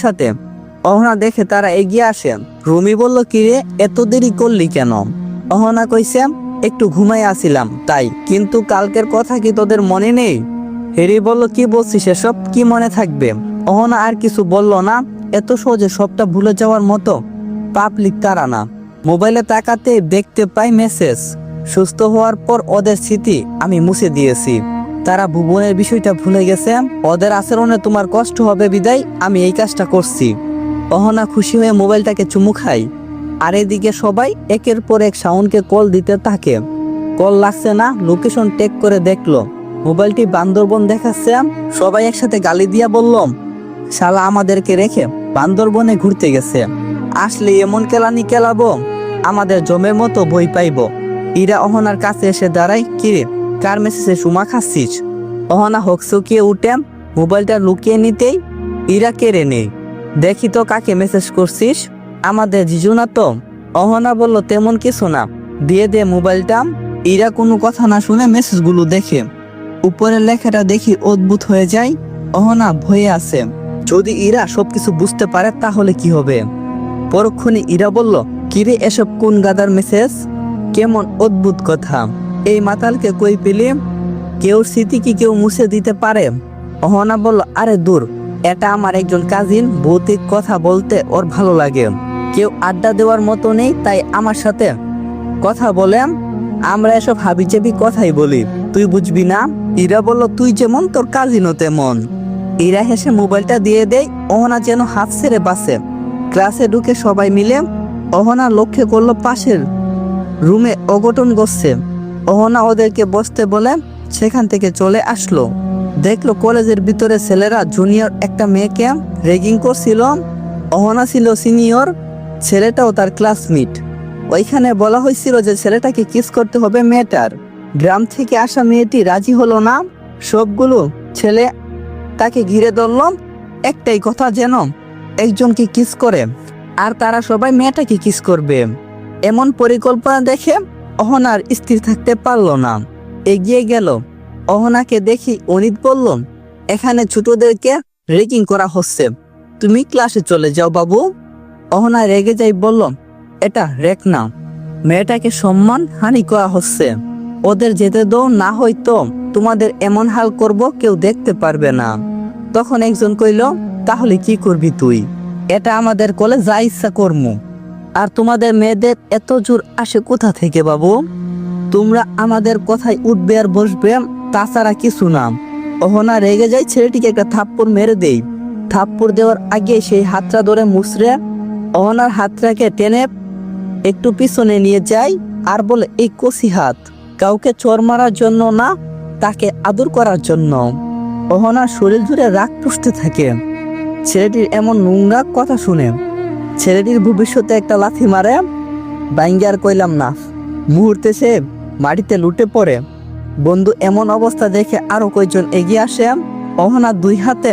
একসাথে। অহনা দেখে তারা এগিয়ে আসে। রুমি বলল, কিরে, এত দেরি করলি কেন? অহনা কইছে, একটু ঘুমাই আসিলাম, তাই। কিন্তু কালকের কথা কি তোদের মনে নেই? হেরি বলল, কি বলছিস এসব? কি মনে থাকবে? অহনা আর কিছু বলল না। এত সহজে সবটা ভুলে যাওয়ার মতো পাবলিক তারা না। মোবাইলে তাকাতে দেখতে পাই মেসেজ। সুস্থ হওয়ার পর ওদের স্মৃতি আমি মুছে দিয়েছি। তারা ভুবনের বিষয়টা ভুলে গেছে। ওদের আচরণে তোমার কষ্ট হবে, বিদায়। আমি এই কাজটা করছি। অহনা খুশি হয়ে মোবাইলটাকে চুমু খাই আর এদিকে সবাই একের পর এক সাউন্ডকে কল দিতে থাকে। কল লাগছে না, লোকেশন টেক করে দেখল। মোবাইলটি বান্দরবন দেখাচ্ছে। সবাই একসাথে গালি দিয়া বললাম শালা আমাদেরকে রেখে বান্দরবনে ঘুরতে গেছে। আসলে এমন কেলানি কেলাবো, আমাদের জমের মতো বই পাইব। ইরা অহনার কাছে এসে দাঁড়াই কিরে কার মেসেজে সুমা খাচ্ছিস? অহনা হকসকিয়ে উঠে মোবাইলটা লুকিয়ে নিতেই ইরা কেড়ে নেই দেখি তো কাকে মেসেজ করছিস? আমাদের জিজু না তো? অহনা বলল, তেমন কিছু না। দিয়ে দে মোবাইলটা। ইরা কোনো কথা না শুনে মেসেজগুলো দেখে। উপরের লেখাটা দেখি অদ্ভুত হয়ে যায়। অহনা ভয়ে আছে। যদি ইরা সবকিছু বুঝতে পারে, তাহলে কি হবে? পরক্ষণে ইরা বলল, কিরে, এসব কোন গাদার মেসেজ? কেমন অদ্ভুত কথা। এই মাতালকে কই পেলে? কেউ স্মৃতি কি কেউ মুছে দিতে পারে? অহনা বলল, আরে দূর, এটা আমার একজন কাজিন, ভৌতিক কথা বলতে ওর ভালো লাগে। কেউ আড্ডা দেওয়ার মতো নেই, তাই আমার সাথে কথা বলে। আমরা এসব হাবিজাবি কথাই বলি। তুই বুঝবি না? ইরা বলল, তুই যেমন, তোর কাজিনও তেমন। ইরা হেসে মোবাইলটা দিয়ে দেয়। অহনা যেন হাত ছেড়ে বাসে। ক্লাসে ঢুকে সবাই মিলে অহনা লক্ষ্য করল পাশের রুমে অঘটন ঘটছে। অহনা ওদেরকে বসতে বলে সেখান থেকে চলে আসলো। দেখল কলেজের ভিতরে ছেলেরা জুনিয়র একটা মেয়েকে রেগিং করছিল। অহনা ছিল সিনিয়র ছেলেটাও তার ক্লাসমেট ওইখানে বলা হয়েছিল যে ছেলেটাকে কিস করতে হবে মেয়েটার। গ্রাম থেকে আসা মেয়েটি রাজি হলো না। সবগুলো ছেলে তাকে ঘিরে ধরল। একটাই কথা যেন, একজনকে কিস করে আর তারা সবাই মেয়েটাকে কিস করবে। এমন পরিকল্পনা দেখে অহনার স্থির থাকতে পারল না। এগিয়ে গেল। অহনাকে দেখি অনিত বলল, এখানে ছোটদেরকে রেকিং করা হচ্ছে। তুমি ক্লাসে চলে যাও বাবু। অহনা রেগে যাই বলল, এটা রেক না। মেয়েটাকে সম্মান হানি করা হচ্ছে। ওদের যেতে দাও না হয়তো তোমাদের এমন হাল করব কেউ দেখতে পারবে না। তখন একজন কইল, তাহলে কি করবি তুই? এটা আমাদের কলে যা ইচ্ছা কর্ম। আর তোমাদের মেয়েদের এত জোর আসে কোথা থেকে বাবু? তোমরা আমাদের কথায় উঠবে আর বসবে, তাছাড়া কিছু না। অহনা রেগে যায়, ছেলেটিকে একটা থাপ্পড় মেরে দেই থাপ্পড় দেওয়ার আগে সেই হাতটা ধরে মুসরে অহনার হাতটাকে টেনে একটু পিছনে নিয়ে যায় আর বলে, এই কষি হাত, কাউকে চর মারার জন্য না, তাকে আদর করার জন্য। অহনার শরীর জুড়ে রাগ পুষতে থাকে। ছেলেটির এমন নোংরা কথা শুনে ছেলেটির ভবিষ্যতে একটা লাথি মারে, বাইঙ্গার কইলাম না। মুহূর্তে সে মাটিতে লুটে পড়ে। বন্ধু, এমন অবস্থা দেখে আরও কয়েকজন এগিয়ে আসে। অহনা দুই হাতে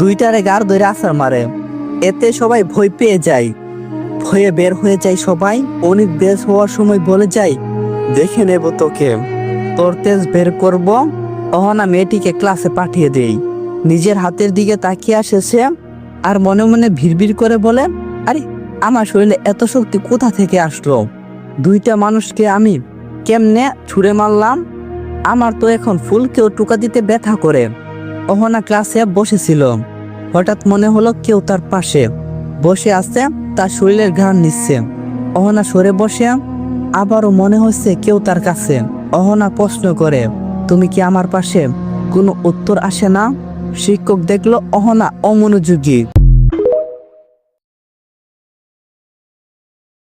দুইটারে গার ধরে আসার মারে। এতে সবাই ভয় পেয়ে যায়। ভয়ে বের হয়ে যায় সবাই। অনেক বেশ হওয়ার সময় বলে যায়, দেখে নেব তোকে। তোর তেজ বের করব। অহনা মেয়েটিকে ক্লাসে পাঠিয়ে দেই। নিজের হাতের দিকে তাকিয়ে আসে সে, আর মনে মনে ভিড় করে বলে আরে, আমার শরীরে এত শক্তি কোথা থেকে আসলো? দুইটা মানুষকে আমি কেমনে ছুঁড়ে মারলাম? আমার তো এখন ফুলকেও টুকা দিতে ব্যথা করে। অহনা ক্লাসে বসেছিল। হঠাৎ মনে হলো কেউ তার পাশে বসে আছে, তার শরীরের ঘ্রাণ নিচ্ছে। অহনা সরে বসে, আবারও মনে হচ্ছে কেউ তার কাছে। অহনা প্রশ্ন করে, তুমি কি আমার পাশে কোনো উত্তর আসে না? শিক্ষক দেখল, অহনা অমনোযোগী।